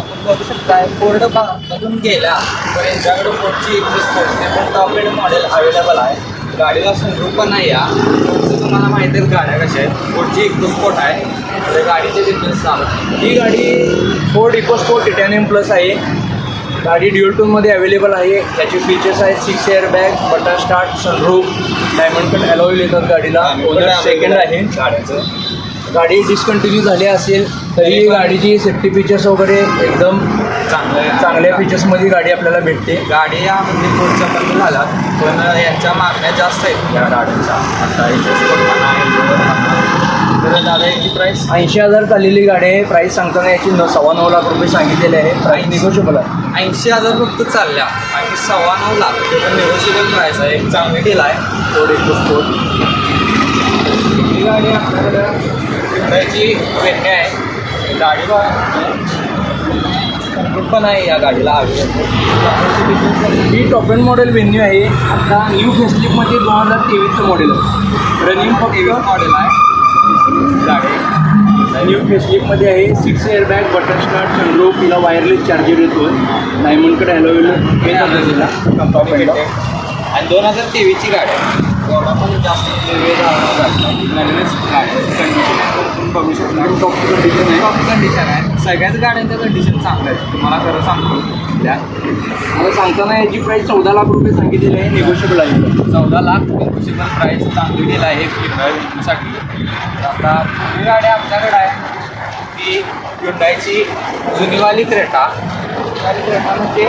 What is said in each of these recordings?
आपण बघू शकताय फोर्ड मधून गेल्या तर यांच्याकडे फोर्डची एकवीस फोर्ड ते पण टॉप एंड मॉडेल अवेलेबल आहे. गाडीला सनरूफ पण नाही या फोर्डचं तुम्हाला माहिती आहेत गाड्या कशा आहेत. फोर्डची एकवीस स्पोर्ट आहे. तर गाडीचे डिटेल्स सांगा. ही गाडी फोर्ड इकोस्पोर्ट टिटॅनियम प्लस आहे. गाडी ड्युअल टूनमध्ये अवेलेबल आहे. याचे फीचर्स आहेत six air bag button start sunroof diamond cut alloy wheel येतात गाडीला. ओनर सेकंड आहे. गाड्याचं. गाडी डिस्कंटिन्यू झाली असेल तरी गाडीची सेफ्टी फीचर्स वगैरे एकदम चांगलं चांगल्या फीचर्समध्ये गाडी आपल्याला भेटते. गाडी या म्हणजे पुढच्या कमी झाल्या पण यांच्या मागण्या जास्त आहेत या आता तर दादा याची प्राईस ऐंशी हजार चाललेली गाडी आहे. प्राईस सांगताना याची न सव्वा नऊ लाख रुपये सांगितलेले आहे. प्राईस निगोशिएबल आहे. ऐंशी हजार फक्त चालल्या. आणि सव्वा नऊ लाख ते पण निगोशिएबल प्राईस आहे. एक चांगली डील आहे. थोडी स्पोर्ट ही गाडी आपल्याकडं त्याची वेगळी आहे. गाडी पण आहे या गाडीला ही टॉप एंड मॉडेल व्हेन्यू आहे. आता न्यू फेसलिपमध्ये दोन हजार तेवीसचं मॉडेल आहे. रनिंग तेवीस फक्त मॉडेल आहे. गाडी. न्यू फेसलिपमध्ये आहे. Six air bag button start sunroof तिला वायरलेस चार्जर येतो डायमंडकडे हॅलोवेल कंपनी भेटते आणि दोन हजार तेवीसची गाडी आहे. तेवढा पण जास्त वेळ गाडी तुम्ही बघू शकता. टॉप कंडिशन आहे. टॉप कंडिशन आहे. सगळ्याच गाड्यांचं कंडिशन चांगलं आहे. तुम्हाला खरं सांगतो. द्या. मला सांगताना याची प्राईस चौदा लाख रुपये सांगितलेली आहे निगोशिएबल आहे. चौदा लाख निगोशिएबल प्राईस चांगली दिला आहे फिरवाय विकण्यासाठी आता ही गाडी आपल्याकडे आहे. ती हुंडाईची जुनीवाली क्रेटा. कार्यक्रमामध्ये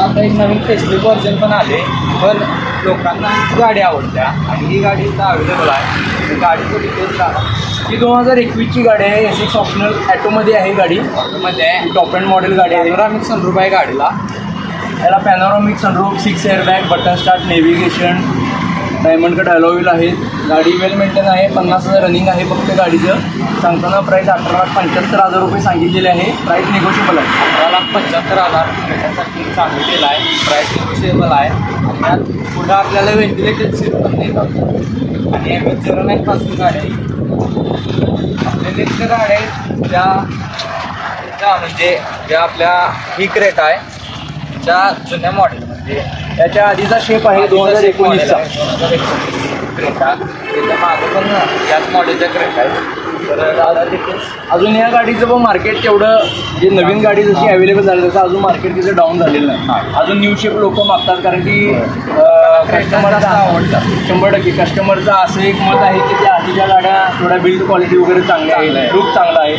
आता एक नवीन फेसबुक वर्जन पण आले पण लोकांना हीच गाडी आवडत्या आणि ही गाडी इथं अवेलेबल आहे. गाडीचं डिटेल्स सांगा ही दोन हजार एकवीसची गाडी आहे एस एक्स ऑप्शनल ॲटोमध्ये आहे गाडी. ऑटोमध्ये आहे. टॉप अँड मॉडेल गाडी आहे. पॅनोरामिक सनरूफ आहे गाडीला. याला panoramic sunroof six air bag button start navigation diamond cut alloy wheel आहेत. गाडी वेल मेंटेन आहे. पन्नास हजार रनिंग आहे फक्त गाडीचं. सांगताना प्राईस अठरा लाख पंच्याहत्तर हजार रुपये सांगितलेले आहे. प्राईस निगोशिएबल आहे. अठरा लाख पंच्याहत्तर हजार त्याच्यासाठी चांगली आहे. प्राईस निगोशिएबल आहे. आणि त्यात पुढं आपल्याला व्हेंटिलेटेड सीट पण देतात आणि एम एच झिरो नाईन पासून गाड्या आहेत आपल्या नेक्स्ट गाड्या आहेत. त्या म्हणजे ज्या आपल्या ही क्रेट आहे. त्या जुन्या मॉडेल म्हणजे त्याच्या आधीचा शेप आहे दोन हजार एकोणीसचा दोन हजार एकोणीस क्रेटा त्याच्या मागं पण याच मॉडेलच्या क्रेटा आहेत तर दादा डिटेल्स अजून या गाडीचं पण मार्केट तेवढं जे नवीन गाडी जशी अवेलेबल झाली तसं अजून मार्केट तिचं डाऊन झालेलं नाही. अजून न्यू शेप लोक मागतात कारण की कस्टमरचा आवडतात. शंभर टक्के कस्टमरचं असं एक मत आहे की त्या आधीच्या गाड्या थोड्या बिल्ड क्वालिटी वगैरे चांगल्या चांगलं आहे. लुक चांगला आहे.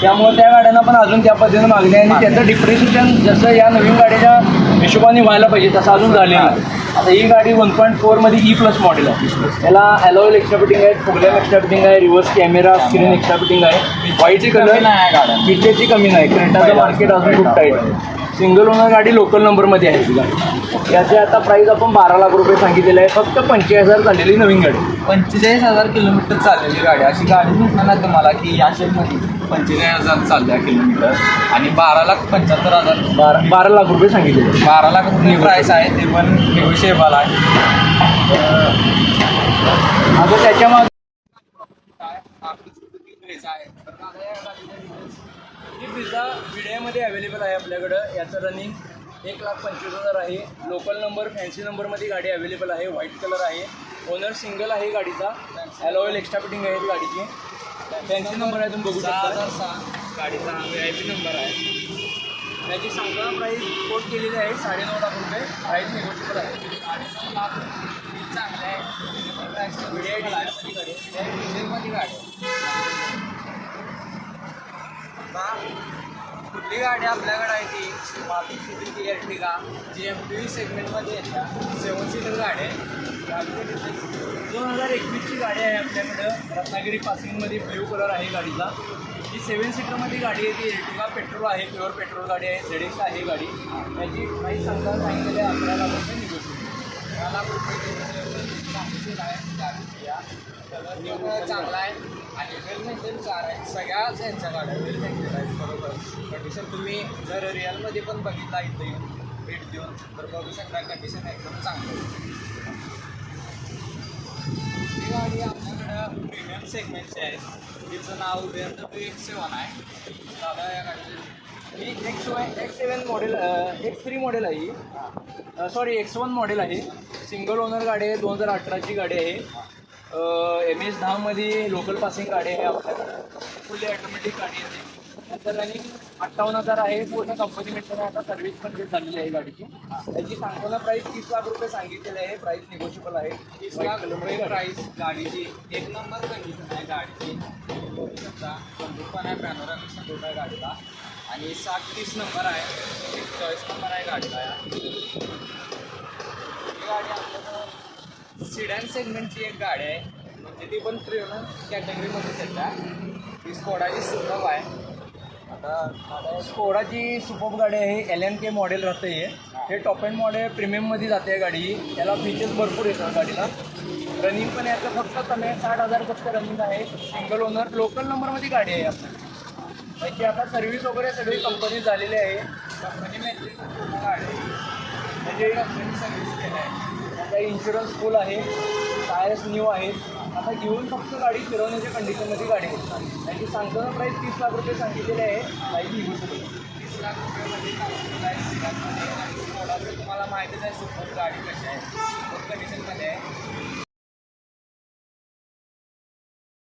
त्यामुळे त्या गाड्यांना पण अजून त्या पद्धतीने मागणी आहे आणि. त्याचं डिप्रिसिएशन जसं या नवीन गाडीच्या हिशोबाने व्हायला पाहिजे तसं अजून नाही. आता ही गाडी वन पॉईंट फोरमध्ये ई प्लस मॉडेल आहे. याला अलॉईल एक्स्ट्रा फिटिंग आहे फुगलॅम एक्स्ट्रा फिटिंग आहे reverse camera screen extra fitting आहे. व्हाईट कलर नाही आहे गाड्या फीचरची कमी नाही. क्रेटाचं. मार्केट अजून खूप टाईट आहे. सिंगल ओनर गाडी लोकल नंबरमध्ये आहे. गाडी याची आता प्राईस आपण बारा लाख रुपये सांगितलेलं आहे. फक्त पंचेचाळीस हजार झालेली नवीन गाडी. पंचेचाळीस हजार किलोमीटर चाललेली गाडी अशी गाडी ना तुम्हाला की या शेपमध्ये पंचेचाळीस हजार चालल्या किलोमीटर. आणि बारा लाख पंच्याहत्तर हजार. बारा बारा लाख रुपये सांगितलेले आहे. बारा लाख रुपये प्राईस आहे ते पण निगोशिएबल आहे. आता त्याच्यामागे ही पिझ्झा व्हिडिओमध्ये अवेलेबल आहे आपल्याकडं. याचं रनिंग एक लाख पंचवीस हजार आहे. लोकल नंबर फॅन्सी नंबरमध्ये गाडी अवेलेबल आहे. व्हाईट कलर आहे. ओनर सिंगल आहे गाडीचा. ॲलॉईल एक्स्ट्रा फिटिंग आहे गाडीची. फॅन्सी नंबर आहे तुम्ही बघू सहा शकता हजार सहा. गाडीचा व्ही आय पी नंबर आहे. त्याची सांगता प्राईस कोट केलेली आहे साडेनऊ लाख रुपये. प्राईस निगोशिएबल आहे. साडेनऊ लाख चांगली आहे. गाडी. डिझेलमध्ये कुठली गाडी आपल्याकडे आहे ती? Maruti Suzuki Ertiga G M T सेगमेंटमध्ये येत्या सेवन सीटर गाडी आहे. दोन हजार एकवीसची गाडी आहे आपल्याकडं. रत्नागिरी पासिंगमध्ये ब्ल्यू कलर आहे गाडीचा. ही सेवन सीटरमध्ये गाडी आहे ती एर्टिगा पेट्रोल आहे प्युअर पेट्रोल गाडी आहे झेडेक्स आहे गाडी. त्याची प्राईस सांगता सांगितलेली आहे अकरा लाख रुपये निघू दहा लाख रुपये कलर चांगला आहे आणि वेल मेंटेन कार. आहे सगळ्याच यांच्या गाड्या वेल मेंटेन आहेत बरोबर कंडिशन तुम्ही जर रिअलमध्ये पण बघितला इथं येऊन भेट देऊन तर बघू शकता कंडिशन एकदम चांगलं आहे. ही गाडी आमच्याकडं प्रीमियम सेगमेंटची आहे तिचं नाव B M W X seven आहे दादा या गाडीचे ही X Y X seven model X three model आहे ही सॉरी एक्स वन मॉडेल आहे सिंगल ओनर गाडी आहे दोन हजार अठराची गाडी आहे एम एस दहामध्ये लोकल पासिंग गाडी आहे आपल्याकडं फुली ऑटोमॅटिक गाडी आहे नंतर आणि अठ्ठावन्न हजार आहे पूर्ण कंपनी मिळताना आता सर्व्हिस पण जे झालेली आहे गाडीची त्याची सांगताना प्राईस तीस लाख रुपये सांगितलेले आहे. प्राईस निगोशिएबल आहे. तीस लाख रुपये प्राईस गाडीची एक नंबर कंडिशन आहे गाडीची. बघू शकता बंदूक पण आहे पॅनोरामिक सपोर्ट आहे गाडीला. आणि सात तीस नंबर आहे. चॉईस नंबर आहे गाडीला. ही गाडी आपल्याकडं सिडॅन सेगमेंटची एक गाडी आहे. म्हणजे ती पण ट्रेनर कॅटेगरीमध्ये सध्या ही स्कोडाची सुलभ आहे आता स्कोडाची सुपर गाडी आहे एल एन के मॉडेल राहते हे. हे टॉप एंड मॉडेल प्रीमियममध्ये जाते गाडी. याला फीचर्स भरपूर येतात गाडीला. रनिंग पण याचं फक्त कमी आहे साठ हजार फक्त रनिंग आहे. सिंगल ओनर लोकल नंबरमध्ये गाडी आहे आपली त्याची आता सर्व्हिस वगैरे सगळी कंपनी झालेली आहे. कंपनी गाडी म्हणजे कंपनी सर्व्हिस केलं आहे आता इन्शुरन्स फुल आहे. टायर्स न्यू आहेत. आता घेऊन फक्त गाडी फिरवण्याच्या कंडिशनमध्ये गाडी घेतात त्याची सांगताना प्राईस तीस लाख रुपये सांगितलेले आहे. काही घेऊ शकतो. तीस लाख रुपयामध्ये आणि तुम्हाला माहितीच आहे सुपर गाडी कशी आहे. सुपर कंडिशनमध्ये आहे.